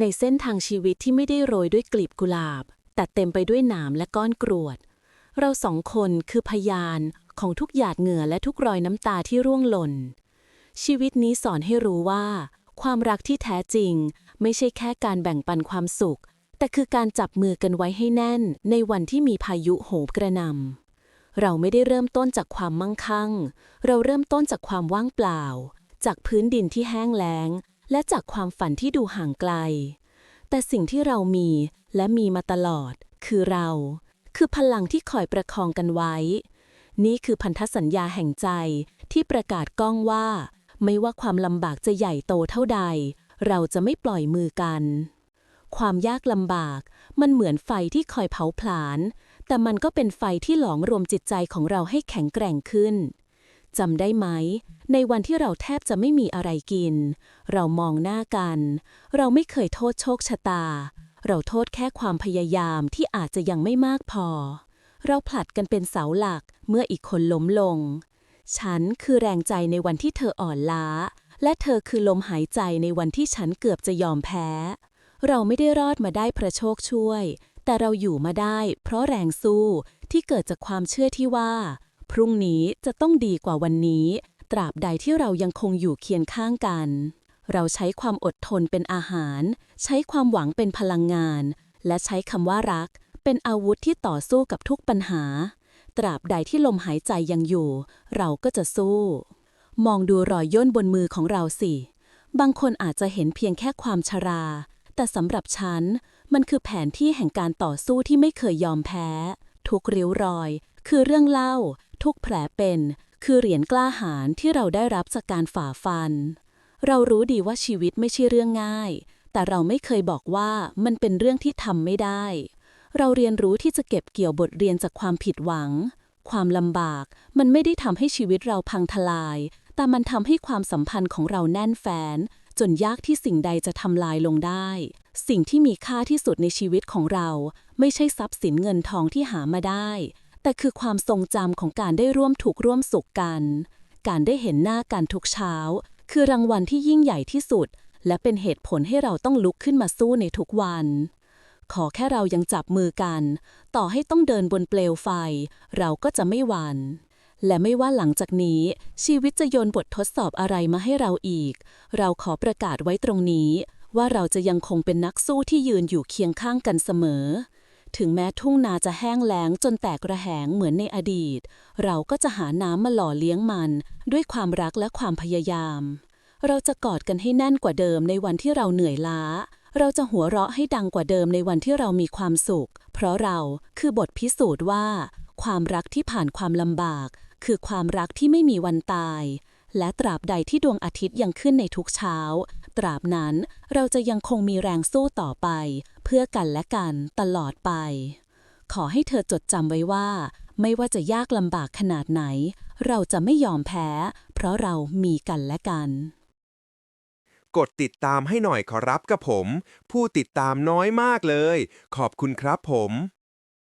ในเส้นทางชีวิตที่ไม่ได้โรยด้วยกลีบกุหลาบ แต่เต็มไปด้วยหนามและก้อนกรวด เราสองคนคือพยานของทุกหยาดเหงื่อและทุกรอยน้ำตาที่ร่วงหล่น ชีวิตนี้สอนให้รู้ว่า ความรักที่แท้จริง ไม่ใช่แค่การแบ่งปันความสุข แต่คือการจับมือกันไว้ให้แน่น ในวันที่มีพายุโหมกระหน่ำเราไม่ได้เริ่มต้นจากความมั่งคั่ง เราเริ่มต้นจากความว่างเปล่า จากพื้นดินที่แห้งแล้ง และจากความฝันที่ดูห่างไกล แต่สิ่งที่เรามีและมีมาตลอด คือเรา คือพลังที่คอยประคองกันไว้ นี่คือพันธสัญญาแห่งใจที่ประกาศก้องว่า ไม่ว่าความลำบากจะใหญ่โตเท่าใด เราจะไม่ปล่อยมือกัน ความยากลำบากมันเหมือนไฟที่คอยเผาผลาญแต่มันก็เป็นไฟที่หลอมรวมจิตใจของเราให้แข็งแกร่งขึ้น จำได้ไหม ในวันที่เราแทบจะไม่มีอะไรกิน เรามองหน้ากัน เราไม่เคยโทษโชคชะตา เราโทษแค่ความพยายามที่อาจจะยังไม่มากพอ เราผลัดกันเป็นเสาหลักเมื่ออีกคนล้มลง ฉันคือแรงใจในวันที่เธออ่อนล้า และเธอคือลมหายใจในวันที่ฉันเกือบจะยอมแพ้ เราไม่ได้รอดมาได้เพราะโชคช่วย แต่เราอยู่มาได้ เพราะแรงสู้ที่เกิดจากความเชื่อที่ว่า พรุ่งนี้จะต้องดีกว่าวันนี้ ตราบใดที่เรายังคงอยู่เคียงข้างกัน เราใช้ความอดทนเป็นอาหาร ใช้ความหวังเป็นพลังงาน และใช้คำว่ารัก เป็นอาวุธที่ต่อสู้กับทุกปัญหา ตราบใดที่ลมหายใจยังอยู่ เราก็จะสู้ มองดูรอยย่นบนมือของเราสิ บางคนอาจจะเห็นเพียงแค่ความชรา แต่สำหรับฉัน มันคือแผนที่แห่งการต่อสู้ที่ไม่เคยยอมแพ้ ทุกริ้วรอย คือเรื่องเล่า ทุกแผลเป็น คือเหรียญกล้าหาญที่เราได้รับจากการฝ่าฟัน เรารู้ดีว่าชีวิตไม่ใช่เรื่องง่าย แต่เราไม่เคยบอกว่ามันเป็นเรื่องที่ทำไม่ได้ เราเรียนรู้ที่จะเก็บเกี่ยวบทเรียนจากความผิดหวัง ความลำบาก มันไม่ได้ทำให้ชีวิตเราพังทลาย แต่มันทำให้ความสัมพันธ์ของเราแน่นแฟ้นจนยากที่สิ่งใดจะทำลายลงได้ สิ่งที่มีค่าที่สุดในชีวิตของเรา ไม่ใช่ทรัพย์สินเงินทองที่หามาได้ แต่คือความทรงจำของการได้ร่วมถูกร่วมสุขกัน การได้เห็นหน้ากันทุกเช้า คือรางวัลที่ยิ่งใหญ่ที่สุด และเป็นเหตุผลให้เราต้องลุกขึ้นมาสู้ในทุกวัน ขอแค่เรายังจับมือกัน ต่อให้ต้องเดินบนเปลวไฟ เราก็จะไม่หวัน่นและไม่ว่าหลังจากนี้ ชีวิตจะโยนบททดสอบอะไรมาให้เราอีก เราขอประกาศไว้ตรงนี้ ว่าเราจะยังคงเป็นนักสู้ที่ยืนอยู่เคียงข้างกันเสมอ ถึงแม้ทุ่งนาจะแห้งแล้งจนแตกระแหงเหมือนในอดีต เราก็จะหาน้ำมาหล่อเลี้ยงมัน ด้วยความรักและความพยายาม เราจะกอดกันให้แน่นกว่าเดิมในวันที่เราเหนื่อยล้า เราจะหัวเราะให้ดังกว่าเดิมในวันที่เรามีความสุข เพราะเราคือบทพิสูจน์ว่า ความรักที่ผ่านความลำบาก คือความรักที่ไม่มีวันตาย และตราบใดที่ดวงอาทิตย์ยังขึ้นในทุกเช้า ตราบนั้นเราจะยังคงมีแรงสู้ต่อไป เพื่อกันและกันตลอดไป ขอให้เธอจดจำไว้ว่า ไม่ว่าจะยากลำบากขนาดไหน เราจะไม่ยอมแพ้ เพราะเรามีกันและกัน กดติดตามให้หน่อยขอรับกับผม ผู้ติดตามน้อยมากเลย ขอบคุณครับผม